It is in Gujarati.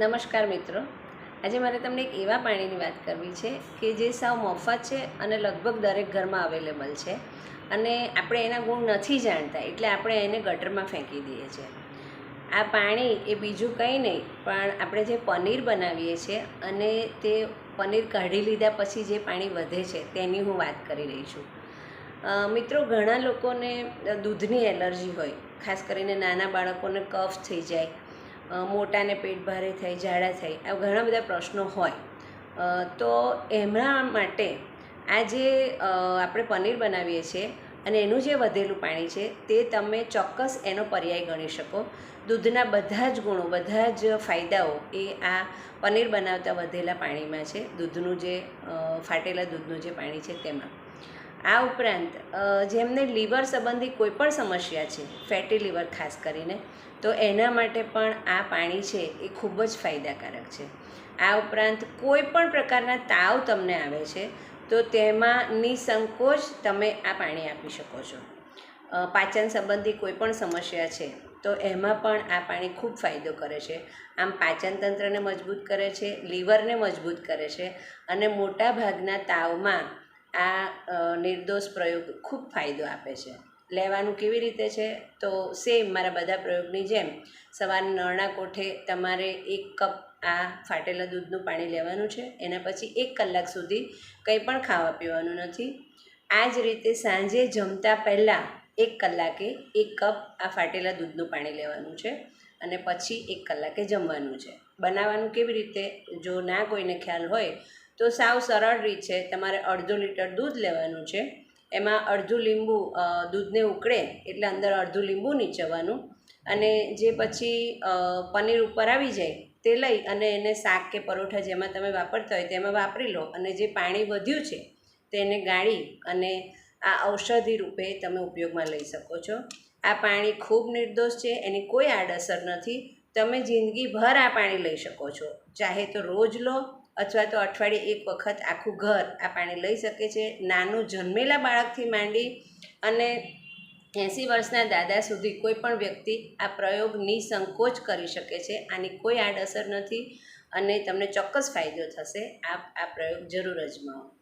નમસ્કાર મિત્રો. આજે મારે તમને એક એવા પાણીની વાત કરવી છે કે જે સાવ મફત છે અને લગભગ દરેક ઘરમાં અવેલેબલ છે અને આપણે એના ગુણ નથી જાણતા એટલે આપણે એને ગટરમાં ફેંકી દઈએ છીએ. આ પાણી એ બીજું કંઈ નહીં, પણ આપણે જે પનીર બનાવીએ છીએ અને તે પનીર કાઢી લીધા પછી જે પાણી વધે છે તેની હું વાત કરી રહી છું. મિત્રો, ઘણા લોકોને દૂધની એલર્જી હોય, ખાસ કરીને નાના બાળકોને કફ થઈ જાય મોટાને પેટ ભારે થાય, ઝાડા થાય આ ઘણા બધા પ્રશ્નો હોય. તો એમના માટે આ જે આપણે પનીર બનાવીએ છીએ અને એનું જે વધેલું પાણી છે તે તમે ચોક્કસ એનો પર્યાય ગણી શકો. દૂધના બધા જ ગુણો, બધા જ ફાયદાઓ એ આ પનીર બનાવતા વધેલા પાણીમાં છે, દૂધનું જે ફાટેલા દૂધનું જે પાણી છે તેમાં. આ ઉપરાંત જેમને લીવર સંબંધી કોઈ પણ સમસ્યા છે, ફેટી લીવર ખાસ કરીને, તો એના માટે પણ આ પાણી છે એ ખૂબ જ ફાયદાકારક છે. આ ઉપરાંત કોઈ પણ પ્રકારના તાવ તમને આવે છે, તો તેમાં નિસંકોચ તમે આ પાણી આપી શકો છો. પાચન સંબંધી કોઈ પણ સમસ્યા છે, તો એમાં પણ આ પાણી ખૂબ ફાયદો કરે છે. આમ પાચન તંત્રને મજબૂત કરે છે, લીવરને મજબૂત કરે છે અને મોટા ભાગના તાવમાં આ નિર્દોષ પ્રયોગ ખૂબ ફાયદો આપે છે. લેવાનું કેવી રીતે છે? તો સેમ મારા બધા પ્રયોગની જેમ સવારે નળના કોઠે તમારે એક કપ આ ફાટેલા દૂધનું પાણી લેવાનું છે. એના પછી એક કલાક સુધી કંઈ પણ ખાવા પીવાનું નથી. આ જ રીતે સાંજે જમતા પહેલાં એક કલાકે એક કપ આ ફાટેલા દૂધનું પાણી લેવાનું છે અને પછી એક કલાકે જમવાનું છે. બનાવવાનું કેવી રીતે? જો ના કોઈને ખ્યાલ હોય તો સાવ સરળ રીત છે. તમારે અડધો લીટર દૂધ લેવાનું છે. એમાં અડધું લીંબુ દૂધને ઉકળે એટલે અંદર અડધું લીંબુ નીચવવાનું. અને જે પછી પનીર ઉપર આવી જાય તે લઈ અને એને શાક કે પરોઠા જેમાં તમે વાપરતા હોય તેમાં વાપરી લો. અને જે પાણી વધ્યું છે તેને ગાળી અને આ ઔષધિ રૂપે તમે ઉપયોગમાં લઈ શકો છો. આ પાણી ખૂબ નિર્દોષ છે. એની કોઈ આડઅસર નથી. તમે જિંદગીભર આ પાણી લઈ શકો છો. ચાહે તો રોજ લો અથવા તો અઠવાડિયે એક વખત આખું ઘર આ પાણી લઈ શકે છે. નાનું જન્મેલા બાળકથી માંડી અને એંસી વર્ષના દાદા સુધી કોઈ પણ વ્યક્તિ આ પ્રયોગ નિસંકોચ કરી શકે છે. આની કોઈ આડઅસર નથી અને તમને ચોક્કસ ફાયદો થશે. આપ આ પ્રયોગ જરૂર અજમાવો.